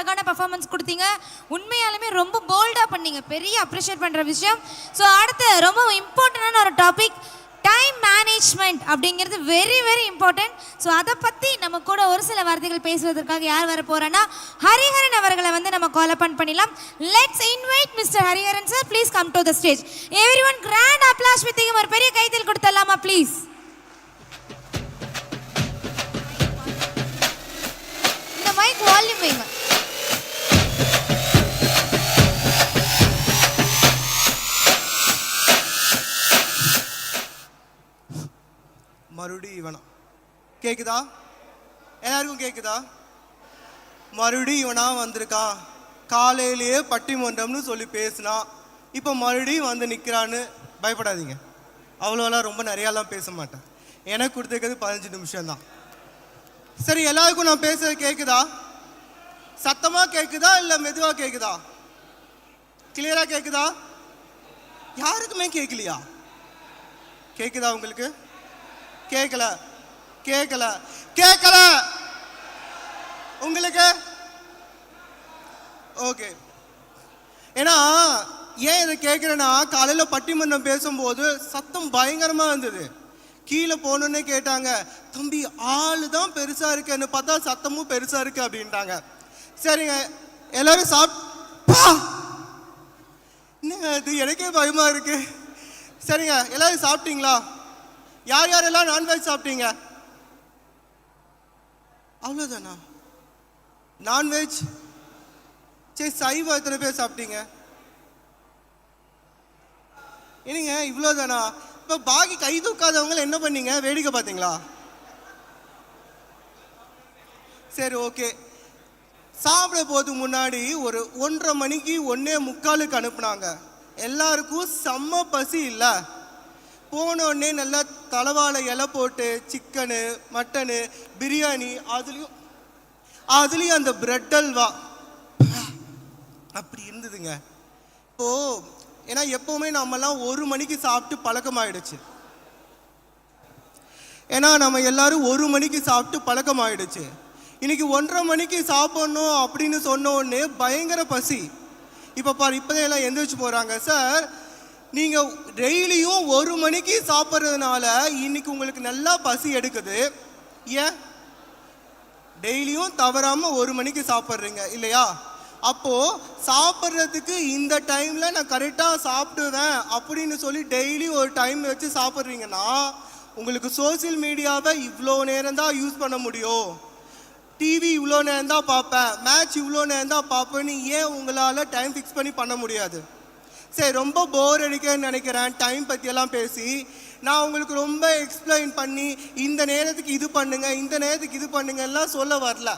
அழகான பர்ஃபார்மன்ஸ் கொடுத்தீங்க. உண்மையாலுமே ரொம்ப போல்டாக பண்ணீங்க. பெரிய அப்ரிஷியேட் பண்ணுற விஷயம். ஸோ அடுத்து ரொம்ப இம்பார்ட்டண்டான ஒரு டாபிக் டைம் மேனேஜ்மெண்ட் அப்படிங்கிறது வெரி வெரி இம்பார்ட்டன்ட் ஸோ அதை பற்றி நம்ம கூட ஒரு சில வார்த்தைகள் பேசுவதற்காக யார் வர போகிறேன்னா ஹரிஹரன் அவர்களை வந்து நம்ம கால் அப்பான் பண்ணிடலாம். Let's invite mister Hariharan sir please come to the stage everyone grand applause with ஒரு பெரிய கைத்தில் கொடுத்துடலாமா ப்ளீஸ் இந்த மைக் வால்யூம் வைங்க. மறுபடியும் இவனா. கேக்குதா? எல்லாருக்கும் கேக்குதா? மறுபடியும் இவனா வந்திருக்கான் காலையிலேயே பட்டிமன்றம்னு சொல்லி பேசினான் இப்போ மறுபடியும் வந்து நிற்கிறான்னு பயப்படாதீங்க. அவ்வளோலாம் ரொம்ப நிறையாலாம் பேச மாட்டேன். எனக்கு கொடுத்துருக்கிறது பதினஞ்சு நிமிஷம்தான். சரி எல்லாருக்கும் நான் பேசுறது கேக்குதா? சத்தமா கேக்குதா இல்லை மெதுவாக கேட்குதா கிளியரா கேட்குதா யாருக்குமே கேட்கலையா கேக்குதா உங்களுக்கு? கேட்கல கேட்கல கேட்கல உங்களுக்கு? ஓகே. ஏன்னா ஏன் இதை கேட்குறேன்னா காலையில் பட்டிமன்றம் பேசும்போது சத்தம் பயங்கரமாக இருந்தது. கீழே போகணுன்னே கேட்டாங்க. தம்பி ஆளு தான் பெருசாக இருக்குன்னு பார்த்தா சத்தமும் பெருசாக இருக்கு அப்படின்ட்டாங்க. சரிங்க. எல்லாரும் சாப்பிட்டா என்னங்க இது? எனக்கே பயமாக இருக்கு. சரிங்க. எல்லாரும் சாப்பிட்டீங்களா? யார் யாரெல்லாம் நான்வெஜ் சாப்பிட்டீங்க? அவ்வளோதானா நான்வெஜ் சரி சைவம் எத்தனை பேர் சாப்பிட்டீங்க? என்னங்க இவ்வளோதானா இப்போ பாக்கி கை தூக்காதவங்க என்ன பண்ணீங்க? வேடிக்கை பார்த்தீங்களா? சரி ஓகே. சாப்பிட போறதுக்கு முன்னாடி ஒரு ஒன்றரை மணிக்கு ஒன்றே முக்காலுக்கு அனுப்புனாங்க. எல்லாருக்கும் செம்ம பசி இல்லை. போனோடனே நல்லா தலவாழை இலை போட்டு சிக்கனு மட்டனு பிரியாணி அதுலேயும் அதுலேயும் அந்த பிரெட் அல்வா. அப்படி இருந்ததுங்க. இப்போ ஏன்னா எப்போவுமே நம்மலாம் ஒரு மணிக்கு சாப்பிட்டு பழக்கமாயிடுச்சு. ஏன்னா நம்ம எல்லாரும் ஒரு மணிக்கு சாப்பிட்டு பழக்கமாயிடுச்சு. இன்னைக்கு ஒன்றரை மணிக்கு சாப்பிடணும் அப்படின்னு சொன்ன உடனே பயங்கர பசி. இப்போ பாரு இப்போதான் எல்லாம் எந்திரிச்சு போகிறாங்க சார் நீங்கள் டெய்லியும் ஒரு மணிக்கு சாப்பிட்றதுனால இன்னைக்கு உங்களுக்கு நல்லா பசி எடுக்குது. ஏன்? டெய்லியும் தவறாமல் ஒரு மணிக்கு சாப்பிட்றீங்க இல்லையா? அப்போது சாப்பிட்றதுக்கு இந்த டைமில் நான் கரெக்டாக சாப்பிடுவேன் அப்படின்னு சொல்லி டெய்லி ஒரு டைம் வச்சு சாப்பிட்றீங்கன்னா உங்களுக்கு சோஷியல் மீடியாவை இவ்வளோ நேரம் தான் யூஸ் பண்ண முடியும். டிவி இவ்வளோ நேரம் தான் பார்ப்பேன் மேட்ச் இவ்வளோ நேரம் தான் பார்ப்பேன்னு ஏன் உங்களால் டைம் ஃபிக்ஸ் பண்ணி பண்ண முடியாது? சரி ரொம்ப போர் அடிக்கன்னு நினைக்கிறேன். டைம் பற்றியெல்லாம் பேசி நான் உங்களுக்கு ரொம்ப எக்ஸ்பிளைன் பண்ணி இந்த நேரத்துக்கு இது பண்ணுங்கள் இந்த நேரத்துக்கு இது பண்ணுங்க எல்லாம் சொல்ல வரல.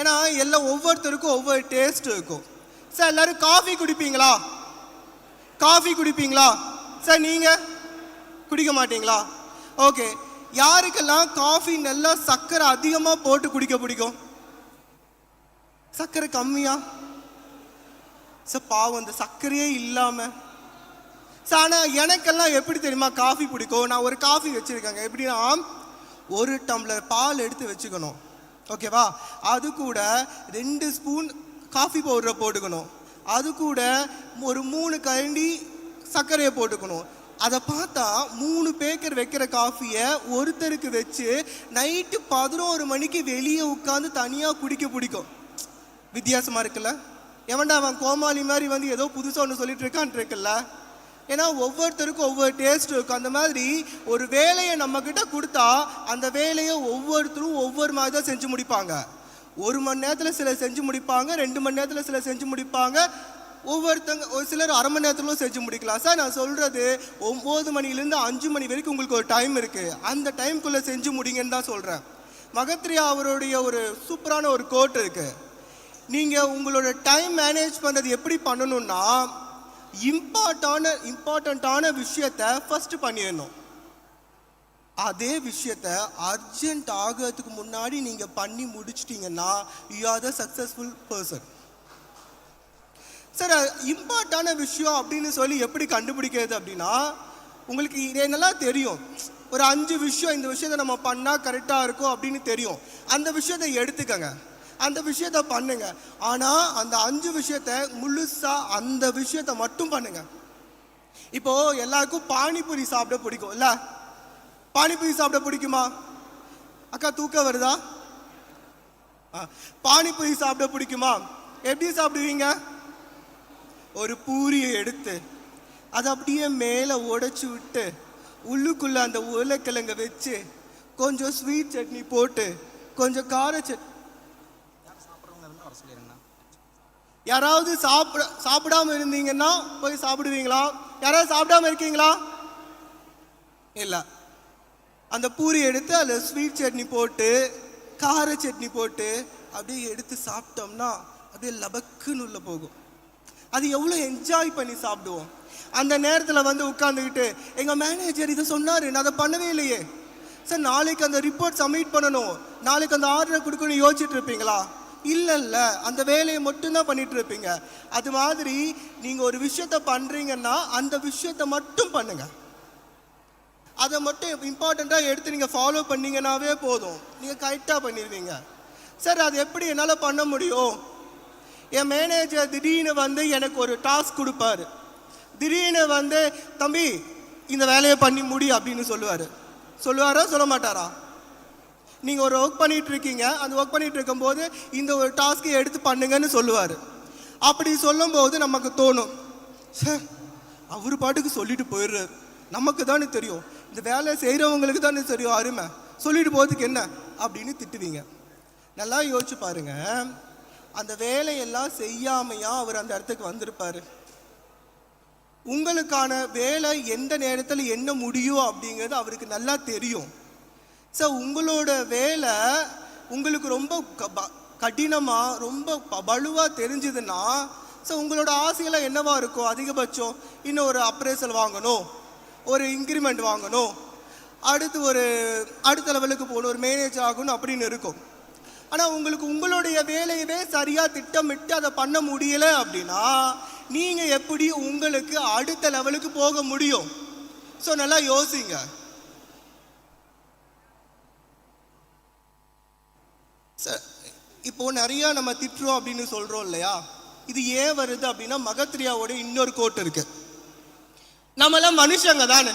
ஏன்னா எல்லாம் ஒவ்வொருத்தருக்கும் ஒவ்வொரு டேஸ்ட் இருக்கும். சார் எல்லோரும் காஃபி குடிப்பீங்களா? காஃபி குடிப்பீங்களா? சார் நீங்கள் குடிக்க மாட்டீங்களா? ஓகே யாருக்கெல்லாம் காஃபி நல்லா சர்க்கரை அதிகமாக போட்டு குடிக்க பிடிக்கும்? சர்க்கரை கம்மியாக சார் பாவம் அந்த சர்க்கரையே இல்லாமல் சார் ஆனால் எனக்கெல்லாம் எப்படி தெரியுமா? காஃபி பிடிக்கும். நான் ஒரு காஃபி வச்சுருக்கேங்க. எப்படின்னா ஒரு டம்ளர் பால் எடுத்து வச்சுக்கணும். ஓகேவா அது கூட ரெண்டு ஸ்பூன் காஃபி பவுடரை போட்டுக்கணும். அது கூட ஒரு மூணு கரண்டி சர்க்கரையை போட்டுக்கணும். அதை பார்த்தா மூணு பேக்கர் வைக்கிற காஃபியை ஒருத்தருக்கு வச்சு நைட்டு பதினோரு மணிக்கு வெளியே உட்காந்து தனியாக குடிக்க பிடிக்கும். வித்தியாசமாக இருக்குல்ல? எவன்டா அவன் கோமாளி மாதிரி வந்து ஏதோ புதுசாக ஒன்று சொல்லிட்டு இருக்கான் இருக்குல்ல? ஏன்னா ஒவ்வொருத்தருக்கும் ஒவ்வொரு டேஸ்ட் இருக்கும் அந்த மாதிரி ஒரு வேலையை நம்ம கிட்ட கொடுத்தா அந்த வேலையை ஒவ்வொருத்தரும் ஒவ்வொரு மாதிரி தான் செஞ்சு முடிப்பாங்க. ஒரு மணி நேரத்தில் சிலர் செஞ்சு முடிப்பாங்க ரெண்டு மணி நேரத்தில் சிலர் செஞ்சு முடிப்பாங்க. ஒவ்வொருத்தங்க ஒரு சிலர் அரை மணி நேரத்துலையும் செஞ்சு முடிக்கலாம். சார் நான் சொல்கிறது ஒம்பது மணிலேருந்து அஞ்சு மணி வரைக்கும் உங்களுக்கு ஒரு டைம் இருக்குது அந்த டைம்குள்ளே செஞ்சு முடிங்கன்னு தான் சொல்கிறேன் மகத்ரியா அவருடைய ஒரு சூப்பரான ஒரு கோட் இருக்குது நீங்கள் உங்களோட டைம் மேனேஜ் பண்ணுறது எப்படி பண்ணணும்னா இம்பார்ட்டான இம்பார்ட்டண்ட்டான விஷயத்த ஃபஸ்ட்டு பண்ணிடணும். அதே விஷயத்த அர்ஜென்ட் ஆகிறதுக்கு முன்னாடி நீங்கள் பண்ணி முடிச்சிட்டிங்கன்னா you are the successful person sir இம்பார்ட்டான விஷயம் அப்படின்னு சொல்லி எப்படி கண்டுபிடிக்கிறது அப்படின்னா உங்களுக்கு இது தெரியும். ஒரு அஞ்சு விஷயம் இந்த விஷயத்தை நம்ம பண்ணால் கரெக்டாக இருக்கும் அப்படின்னு தெரியும். அந்த விஷயத்தை எடுத்துக்கங்க. அந்த விஷயத்த பண்ணுங்க. ஆனா அந்த அஞ்சு விஷயத்த முழுசா அந்த விஷயத்த மட்டும் பண்ணுங்க. இப்போ எல்லாருக்கும் பானிபூரி சாப்பிட பிடிக்கும் இல்ல? பானிபூரி சாப்பிட பிடிக்குமா? அக்கா தூக்கம் வருதா? ஆ, பானிபூரி சாப்பிட பிடிக்குமா? எப்படி சாப்பிடுவீங்க? ஒரு பூரியை எடுத்து அதை அப்படியே மேலே உடைச்சி விட்டு உள்ளுக்குள்ள அந்த உருளைக்கிழங்க வச்சு கொஞ்சம் ஸ்வீட் சட்னி போட்டு கொஞ்சம் கார சட்னி யாராவது சாப்பிட சாப்பிடாம இருந்தீங்கன்னா போய் சாப்பிடுவீங்களா? யாராவது சாப்பிடாம இருக்கீங்களா? இல்ல. அந்த பூரி எடுத்து அதில் ஸ்வீட் சட்னி போட்டு கார சட்னி போட்டு அப்படியே எடுத்து சாப்பிட்டோம்னா அப்படியே லபக்குன்னு உள்ள போகும். அது எவ்வளோ என்ஜாய் பண்ணி சாப்பிடுவோம். அந்த நேரத்தில் வந்து உட்காந்துக்கிட்டு எங்கள் மேனேஜர் இதை சொன்னார் நான் அதை பண்ணவே இல்லையே. சார் நாளைக்கு அந்த ரிப்போர்ட் சப்மிட் பண்ணணும். நாளைக்கு அந்த ஆர்டரை கொடுக்கணும்னு யோசிச்சுட்டு இருப்பீங்களா? இல்லை இல்லை அந்த வேலையை மட்டும்தான் பண்ணிட்டு இருப்பீங்க அது மாதிரி நீங்கள் ஒரு விஷயத்த பண்ணுறீங்கன்னா அந்த விஷயத்த மட்டும் பண்ணுங்கள் அதை மட்டும் இம்பார்ட்டண்ட்டாக எடுத்து நீங்கள் ஃபாலோ பண்ணீங்கன்னாவே போதும். நீங்கள் கரெக்டாக பண்ணிடுவீங்க. சார் அது எப்படி என்னால் பண்ண முடியும்? என் மேனேஜர் திடீர்னு வந்து எனக்கு ஒரு டாஸ்க் கொடுப்பாரு. திடீர்னு வந்து தம்பி இந்த வேலையை பண்ணி முடி அப்படின்னு சொல்லுவார். சொல்லுவாரா? சொல்ல மாட்டாரா? நீங்கள் ஒரு ஒர்க் பண்ணிகிட்டு இருக்கீங்க அந்த ஒர்க் பண்ணிட்டு இருக்கும்போது இந்த ஒரு டாஸ்க்கை எடுத்து பண்ணுங்கன்னு சொல்லுவார். அப்படி சொல்லும்போது நமக்கு தோணும் சார் அவர் பாட்டுக்கு சொல்லிட்டு போயிடுறாரு. நமக்கு தானே தெரியும். இந்த வேலை செய்கிறவங்களுக்கு தானே தெரியும் அருமை. சொல்லிட்டு போகிறதுக்கு என்ன? அப்படின்னு திட்டுவீங்க. நல்லா யோசிச்சு பாருங்க. அந்த வேலையெல்லாம் செய்யாமையா அவர் அந்த இடத்துக்கு வந்திருப்பாரு. உங்களுக்கான வேலை எந்த நேரத்தில் என்ன முடியும் அப்படிங்கிறது அவருக்கு நல்லா தெரியும். ஸோ உங்களோட வேலை உங்களுக்கு ரொம்ப க- ப- ரொம்ப ப- தெரிஞ்சதுன்னா ஸோ உங்களோட ஆசையெல்லாம் என்னவா இருக்கும்? அதிகபட்சம் இன்னும் ஒரு அப்ரேசல் வாங்கணும். ஒரு இன்க்ரிமெண்ட் வாங்கணும். அடுத்து ஒரு அடுத்த லெவலுக்கு போகணும். ஒரு மேனேஜர் ஆகணும் அப்படின்னு இருக்கும். ஆனால் உங்களுக்கு உங்களுடைய வேலையவே சரியாக திட்டமிட்டு அதை பண்ண முடியலை அப்படின்னா நீங்கள் எப்படி உங்களுக்கு அடுத்த லெவலுக்கு போக முடியும்? ஸோ நல்லா யோசிங்க சார் இப்போ நிறைய நம்ம திட்டுறோம் அப்படின்னு சொல்றோம் இல்லையா? இது ஏன் வருது அப்படின்னா மகத்ரியாவோட இன்னொரு கோட் இருக்கு. நம்மளாம் மனுஷங்க தானே?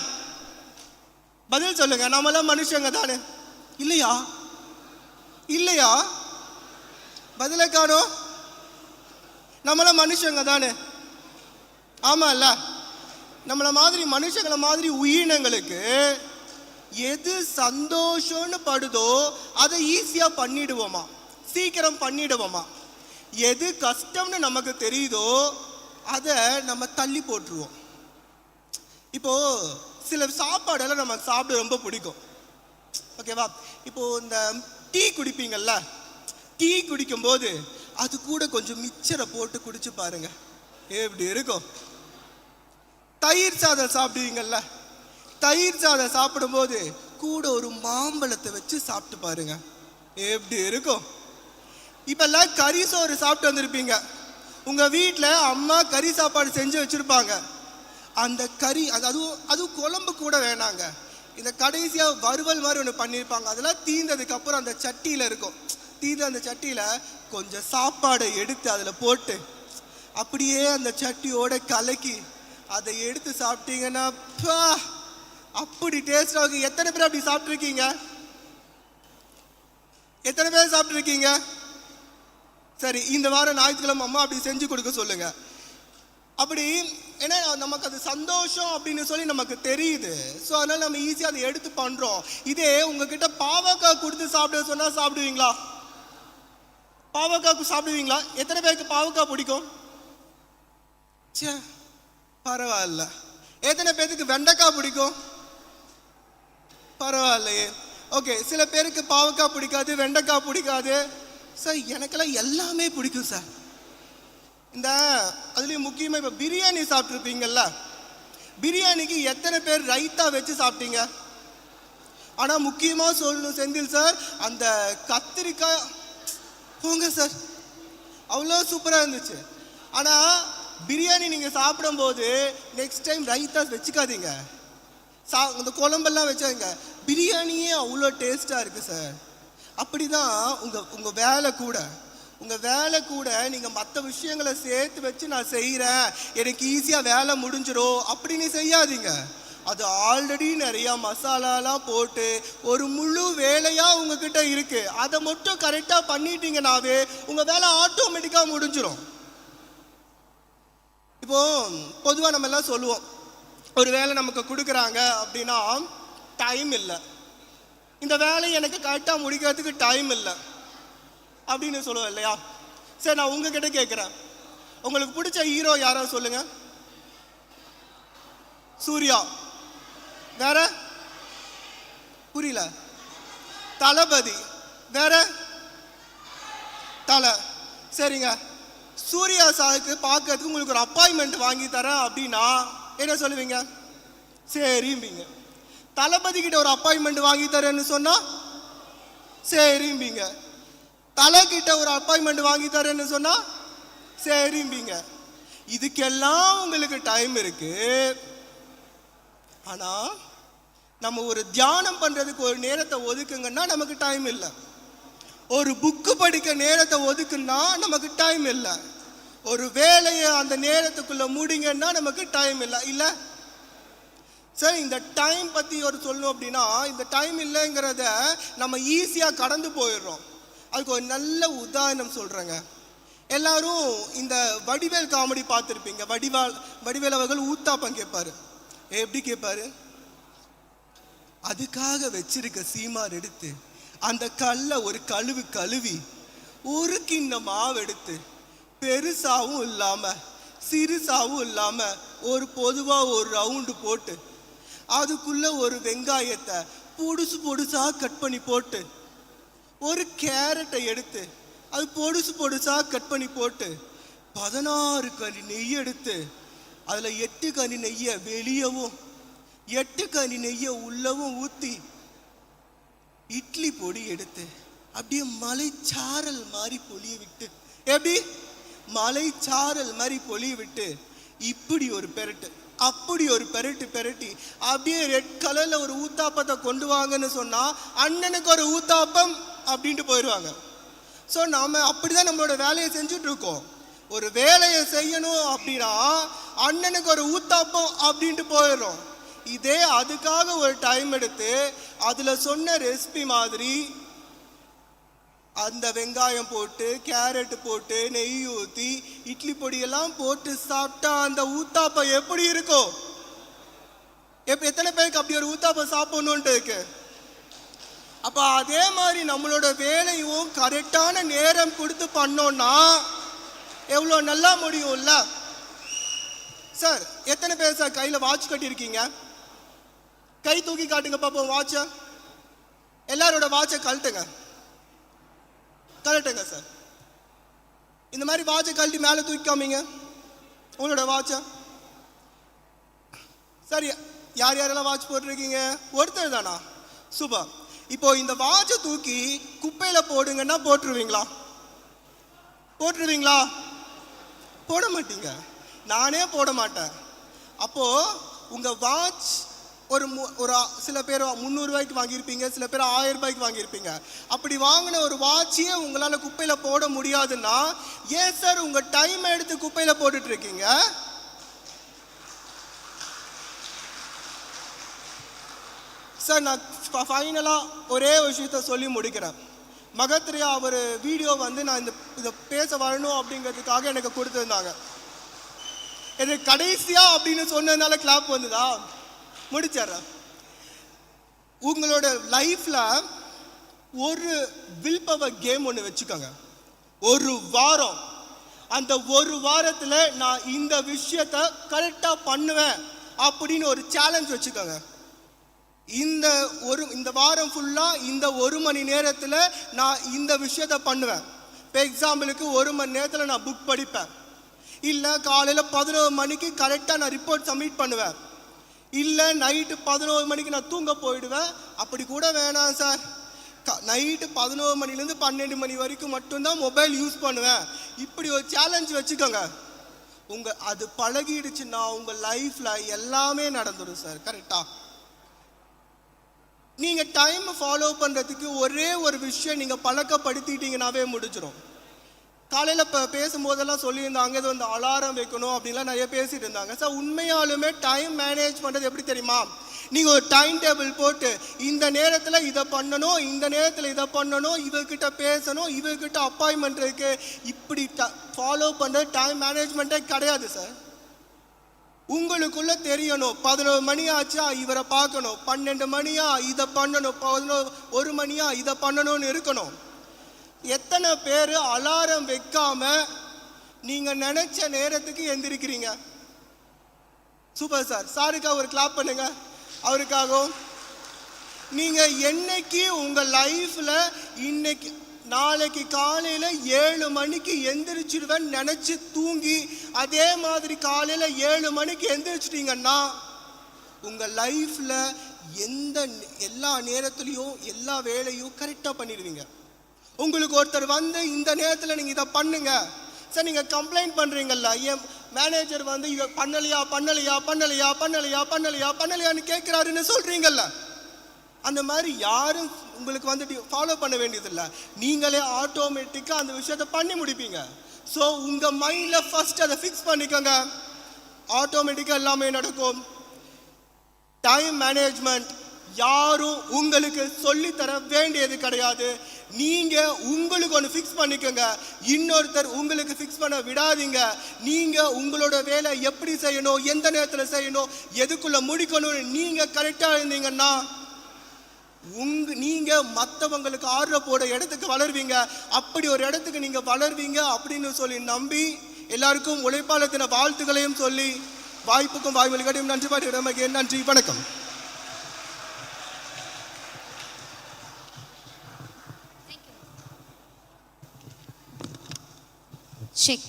பதில் சொல்லுங்க நம்மளாம் மனுஷங்க தானே? இல்லையா? இல்லையா? பதில காணும். நம்மளாம் மனுஷங்க தானே? ஆமாம்ல நம்மள மாதிரி மனுஷங்களை மாதிரி உயிரினங்களுக்கு எது சந்தோஷம்னு படுதோ அதை ஈஸியா பண்ணிடுவோமா? சீக்கிரம் பண்ணிடுவோமா? எது கஷ்டம்னு நமக்கு தெரியுதோ அதை நம்ம தள்ளி போட்டுருவோம். இப்போ சில சாப்பாடெல்லாம் நமக்கு சாப்பிட ரொம்ப பிடிக்கும். ஓகேவா இப்போ இந்த டீ குடிப்பீங்கல்ல? டீ குடிக்கும்போது அது கூட கொஞ்சம் மிச்சரை போட்டு குடிச்சு பாருங்க. எப்படி இருக்கும்? தயிர் சாதம் சாப்பிடுவீங்கல்ல? தயிர் சாதம் சாப்பிடும்போது கூட ஒரு மாம்பழத்தை வச்சு சாப்பிட்டு பாருங்க. எப்படி இருக்கும்? இப்பெல்லாம் கறி சோறு சாப்பிட்டு வந்திருப்பீங்க. உங்கள் வீட்டில் அம்மா கறி சாப்பாடு செஞ்சு வச்சுருப்பாங்க. அந்த கறி அது அதுவும் அதுவும் குழம்பு கூட வேணாங்க. இந்த கடைசியாக வறுவல் மாதிரி ஒன்று பண்ணியிருப்பாங்க அதெல்லாம் தீந்ததுக்கப்புறம் அந்த சட்டியில் இருக்கும். தீந்த அந்த சட்டியில் கொஞ்சம் சாப்பாடை எடுத்து அதில் போட்டு அப்படியே அந்த சட்டியோட கலக்கி அதை எடுத்து சாப்பிட்டீங்கன்னா அப்படி டேஸ்ட் ஆகும். எத்தனை பேர் அப்படி சாப்பிட்ருக்கீங்க எத்தனை பேர் சாப்பிட்ருக்கீங்க சரி இந்த வாரம் ஞாயிற்றுக்கிழமை அம்மா அப்படி செஞ்சு கொடுக்க சொல்லுங்க. அப்படி ஏன்னா நமக்கு அது சந்தோஷம் அப்படின்னு சொல்லி நமக்கு தெரியுது. ஸோ அதனால நம்ம ஈஸியாக அதை எடுத்து பண்ணுறோம் இதே உங்ககிட்ட பாவக்காய் கொடுத்து சாப்பிட சொன்னால் சாப்பிடுவீங்களா? பாவக்காய் சாப்பிடுவீங்களா? எத்தனை பேருக்கு பாவக்காய் பிடிக்கும்? ச்சே பரவாயில்ல. எத்தனை பேருக்கு வெண்டைக்காய் பிடிக்கும்? பரவாயில்லையே. ஓகே சில பேருக்கு பாவக்காய் பிடிக்காது வெண்டைக்காய் பிடிக்காது. சார் எனக்கெல்லாம் எல்லாமே பிடிக்கும் சார். இந்த அதுலேயும் முக்கியமாக இப்போ பிரியாணி சாப்பிட்ருப்பீங்கல்ல பிரியாணிக்கு எத்தனை பேர் ரைத்தா வச்சு சாப்பிட்டீங்க? ஆனால் முக்கியமாக சொல்லணும் செந்தில் சார் அந்த கத்திரிக்காய் போங்க சார். அவ்வளோ சூப்பராக இருந்துச்சு. ஆனால் பிரியாணி நீங்கள் சாப்பிடும்போது நெக்ஸ்ட் டைம் ரைத்தா வச்சுக்காதீங்க. சா இந்த குழம்பெல்லாம் வச்சாங்க பிரியாணியே அவ்வளோ டேஸ்ட்டாக இருக்குது சார். அப்படிதான் உங்கள் உங்கள் வேலை கூட. உங்க வேலை கூட நீங்க மற்ற விஷயங்களை சேர்த்து வச்சு நான் செய்கிறேன் எனக்கு ஈஸியா வேலை முடிஞ்சிடும் அப்படின்னு செய்யாதீங்க. அது ஆல்ரெடி நிறைய மசாலாலாம் போட்டு ஒரு முழு வேலையா உங்ககிட்ட இருக்கு. அதை மட்டும் கரெக்டா பண்ணிட்டீங்கனாவே உங்க வேலை ஆட்டோமேட்டிக்கா முடிஞ்சிடும் இப்போ பொதுவாக நம்ம எல்லாம் சொல்லுவோம். ஒரு வேலை நமக்கு கொடுக்குறாங்க அப்படின்னா டைம் இல்லை. இந்த வேலையை எனக்கு கரெக்டாக முடிக்கிறதுக்கு டைம் இல்லை. அப்படின்னு சொல்லுவோம் இல்லையா? சரி நான் உங்ககிட்ட கேட்குறேன். உங்களுக்கு பிடிச்ச ஹீரோ யாரோ சொல்லுங்க? சூர்யா. வேற? புரியல. தளபதி. வேற? தலை. சரிங்க. சூர்யா சாருக்கு பார்க்கறதுக்கு உங்களுக்கு ஒரு அப்பாயின்மெண்ட் வாங்கி தரேன் அப்படின்னா என்ன சொல்லுவீங்க? சரிம்பிங்க. தளபதி கிட்ட ஒரு அப்பாயின்மெண்ட் வாங்கி தரேன்னு சொன்னா சரிம்பீங்க தலை கிட்ட ஒரு அப்பாயின்மெண்ட் வாங்கி தரேன்னு சொன்னா சரிம்பீங்க இதுக்கெல்லாம் உங்களுக்கு டைம் இருக்கு. ஆனா நம்ம ஒரு தியானம் பண்றதுக்கு ஒரு நேரத்தை ஒதுக்குங்கன்னா நமக்கு டைம் இல்லை. ஒரு புக்கு படிக்க நேரத்தை ஒதுக்குன்னா நமக்கு டைம் இல்லை. ஒரு வேலையை அந்த நேரத்துக்குள்ள முடிங்கன்னா நமக்கு டைம் இல்லை. இல்லை சரி இந்த டைம் பற்றி ஒரு சொல்லணும் அப்படின்னா இந்த டைம் இல்லைங்கிறத நம்ம ஈஸியாக கடந்து போயிடுறோம். அதுக்கு ஒரு நல்ல உதாரணம் சொல்கிறேங்க எல்லாரும் இந்த வடிவேல் காமெடி பார்த்துருப்பீங்க. வடிவால் வடிவேல் அவர்கள் ஊத்தாப்பம் கேட்பாரு எப்படி கேட்பாரு? அதுக்காக வச்சிருக்க சீமார் எடுத்து அந்த கல்லை ஒரு கழுவு கழுவி ஒரு கிண்ண மாவு எடுத்து பெருசாவும் இல்லாமல் சிறுசாவும் இல்லாமல் ஒரு பொதுவாக ஒரு ரவுண்டு போட்டு அதுக்குள்ள ஒரு வெங்காயத்தை பொடுசு பொடுசா கட் பண்ணி போட்டு ஒரு கேரட்டை எடுத்து அது பொடுசு பொடுசா கட் பண்ணி போட்டு பதினாறு கனி நெய் எடுத்து அதில் எட்டு கனி நெய்யை வெளியவும் எட்டு கனி நெய்யை உள்ளவும் ஊற்றி இட்லி பொடி எடுத்து அப்படியே மலைச்சாரல் மாதிரி பொழிய விட்டு எப்படி? மலைச்சாரல் மாதிரி பொழிய விட்டு இப்படி ஒரு பெரட்டு. அப்படி ஒரு பெரட்டி பெரட்டி. அப்படியே ரெட் கலர்ல ஒரு ஊத்தாப்பத்தை கொண்டு வாங்கன்னு சொன்னா அண்ணனுக்கு ஒரு ஊத்தாப்பம் அப்படின்ட்டு போயிடுவாங்க. ஸோ நாம அப்படிதான் நம்மளோட வேலையை செஞ்சுட்டு இருக்கோம் ஒரு வேலையை செய்யணும் அப்படின்னா அண்ணனுக்கு ஒரு ஊத்தாப்பம் அப்படின்ட்டு போயிடுறோம். இதே அதுக்காக ஒரு டைம் எடுத்து அதில் சொன்ன ரெசிபி மாதிரி அந்த வெங்காயம் போட்டு கேரட் போட்டு நெய் ஊற்றி இட்லி பொடியெல்லாம் போட்டு சாப்பிட்டா அந்த ஊத்தாப்பம் எப்படி இருக்கும்? எப்போ எத்தனை பேருக்கு அப்படி ஒரு ஊத்தாப்பம் சாப்பிடணுன்ட்டு இருக்கு? அப்போ அதே மாதிரி நம்மளோட வேலையும் கரெக்டான நேரம் கொடுத்து பண்ணோம்னா எவ்வளோ நல்லா முடியும்ல? சார் எத்தனை பேர் சார் கையில் வாட்ச் கட்டியிருக்கீங்க? கை தூக்கி காட்டுங்க பார்ப்போம் வாட்சை எல்லாரோட வாட்சை கழட்டுங்க. கரெக்டுங்க சார் இந்த மாதிரி வாட்சை கழட்டி மேலே தூக்கிக்காமீங்க. உங்களோட வாட்சை சரி யார் யாரெல்லாம் வாட்ச் போட்டிருக்கீங்க? ஒருத்தர் தானா? சூப்பர் இப்போ இந்த வாட்சை தூக்கி குப்பையில் போடுங்கன்னா போட்டுருவீங்களா? போட்டுருவீங்களா? போட மாட்டீங்க. நானே போட மாட்டேன். அப்போது உங்கள் வாட்ச் ஒரு மு- ஒரு சில பேர் முந்நூறுரூவாய்க்கு வாங்கியிருப்பீங்க சில பேர் ஆயிரம் ரூபாய்க்கு வாங்கியிருப்பீங்க. அப்படி வாங்கின ஒரு வாட்சியை உங்களால் குப்பையில் போட முடியாதுன்னா ஏன் சார் உங்கள் டைம் எடுத்து குப்பையில் போட்டுட்டு இருக்கீங்க சார் நான் ஃபைனலாக ஒரே விஷயத்த சொல்லி முடிக்கிறேன். மகத்ரியா அவர் வீடியோ வந்து நான் இந்த இதை பேச வரணும் அப்படிங்கிறதுக்காக எனக்கு கொடுத்துருந்தாங்க. இது கடைசியா அப்படின்னு சொன்னதுனால கிளாப் வந்துதா? முடிச்சிடுறேன் உங்களோட லைஃப்ல ஒரு வில் பவர் கேம் ஒன்று வச்சுக்கோங்க. ஒரு வாரம். அந்த ஒரு வாரத்தில் நான் இந்த விஷயத்தை கரெக்டாக பண்ணுவேன் அப்படின்னு ஒரு சேலஞ்ச் வச்சுக்கோங்க. இந்த ஒரு இந்த வாரம் ஃபுல்லாக இந்த ஒரு மணி நேரத்தில் நான் இந்த விஷயத்த பண்ணுவேன். இப்போ எக்ஸாம்பிளுக்கு ஒரு மணி நேரத்தில் நான் புக் படிப்பேன். இல்லை காலையில் பதினோரு மணிக்கு கரெக்டாக நான் ரிப்போர்ட் சப்மிட் பண்ணுவேன். இல்லை நைட்டு பதினோரு மணிக்கு நான் தூங்க போயிடுவேன். அப்படி கூட வேணாம் சார் க நைட்டு பதினோரு மணிலேருந்து பன்னெண்டு மணி வரைக்கும் மட்டும்தான் மொபைல் யூஸ் பண்ணுவேன். இப்படி ஒரு சேலஞ்ச் வச்சுக்கோங்க. உங்கள் அது பழகிடுச்சுன்னா உங்கள் லைஃப்பில் எல்லாமே நடந்துடும் சார் கரெக்டாக நீங்கள் டைம் ஃபாலோ பண்ணுறதுக்கு ஒரே ஒரு விஷயம் நீங்கள் பழக்கப்படுத்திட்டீங்கன்னாவே முடிஞ்சிடும் காலையில் இப்போ பேசும்போதெல்லாம் சொல்லியிருந்தாங்க இது வந்து அலாரம் வைக்கணும் அப்படின்லாம் நிறைய பேசிட்டு இருந்தாங்க சார் உண்மையாலுமே டைம் மேனேஜ் பண்ணுறது எப்படி தெரியுமா? நீங்கள் ஒரு டைம் டேபிள் போட்டு இந்த நேரத்தில் இதை பண்ணணும் இந்த நேரத்தில் இதை பண்ணணும் இவர்கிட்ட பேசணும் இவர்கிட்ட அப்பாயின்மெண்ட் இருக்கு. இப்படி ஃபாலோ பண்ணுறது டைம் மேனேஜ்மெண்ட்டே கிடையாது சார் உங்களுக்குள்ள தெரியணும். பதினோரு மணி ஆச்சா இவரை பார்க்கணும். பன்னெண்டு மணியா இதை பண்ணணும். பதினோரு ஒரு மணியா இதை பண்ணணும்னு இருக்கணும். எத்தனை பேர் அலாரம் வைக்காம நீங்கள் நினச்ச நேரத்துக்கு எந்திரிக்கிறீங்க? Super sir. சாருக்காக ஒரு கிளாப் பண்ணுங்க. அவருக்காகவும். நீங்கள் என்னைக்கு உங்கள் லைஃப்பில் இன்னைக்கு நாளைக்கு காலையில் ஏழு மணிக்கு எந்திரிச்சிடுவேன் நினச்சி தூங்கி அதே மாதிரி காலையில் ஏழு மணிக்கு எந்திரிச்சிட்டிங்கன்னா உங்கள் லைஃப்பில் எந்த நே- எல்லா நேரத்துலையும் எல்லா வேலையும் கரெக்டாக பண்ணிடுவீங்க. உங்களுக்கு ஒருத்தர் வந்து இந்த நேரத்தில் நீங்கள் இதை பண்ணுங்க. சார் நீங்கள் கம்ப்ளைண்ட் பண்ணுறீங்கல்ல என் மேனேஜர் வந்து இவ பண்ணலையா பண்ணலையா பண்ணலையா பண்ணலையா பண்ணலையா பண்ணலையான்னு கேட்குறாருன்னு சொல்கிறீங்கல்ல அந்த மாதிரி யாரும் உங்களுக்கு வந்துட்டு ஃபாலோ பண்ண வேண்டியதில்லை. நீங்களே ஆட்டோமேட்டிக்காக அந்த விஷயத்தை பண்ணி முடிப்பீங்க. ஸோ உங்கள் மைண்டில் ஃபஸ்ட் அதை ஃபிக்ஸ் பண்ணிக்கோங்க. ஆட்டோமேட்டிக்காக எல்லாமே நடக்கும். டைம் மேனேஜ்மெண்ட் யாரும் உங்களுக்கு சொல்லித் தர வேண்டியது கிடையாது. நீங்கள் உங்களுக்கு ஒன்று ஃபிக்ஸ் பண்ணிக்கோங்க. இன்னொருத்தர் உங்களுக்கு ஃபிக்ஸ் பண்ண விடாதீங்க. நீங்கள் உங்களோட வேலை எப்படி செய்யணும் எந்த நேரத்தில் செய்யணும் எதுக்குள்ளே முடிக்கணும்னு நீங்கள் கரெக்டாக இருந்தீங்கன்னா உங்க நீங்க மற்றவங்களுக்கு ஆர்டர் போட இடத்துக்கு வளருவீங்க. அப்படி ஒரு இடத்துக்கு நீங்க வளருவீங்க அப்படின்னு சொல்லி நம்பி எல்லாருக்கும் உழைப்பாளத்தின வாழ்த்துக்களையும் சொல்லி வாய்ப்புக்கும் வாய்மொழிகளையும் நன்றி பாட்டு நன்றி வணக்கம். ஷேக்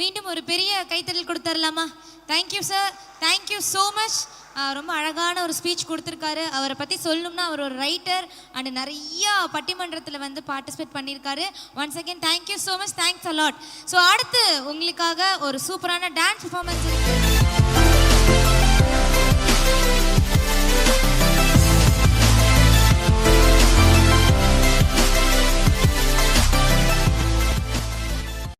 மீண்டும் ஒரு பெரிய கைத்தறல் கொடுத்துடலாமா thank you sir thank you so much ரொம்ப அழகான ஒரு ஸ்பீச் கொடுத்துருக்காரு. அவரை பற்றி சொல்லணும்னா அவர் ஒரு ரைட்டர் அண்ட் நிறையா பட்டிமன்றத்தில் வந்து பார்ட்டிசிபேட் பண்ணியிருக்காரு. Once again thank you so much thanks a lot so அடுத்து உங்களுக்காக ஒரு சூப்பரான டான்ஸ் பர்ஃபார்மன்ஸ் இருக்குது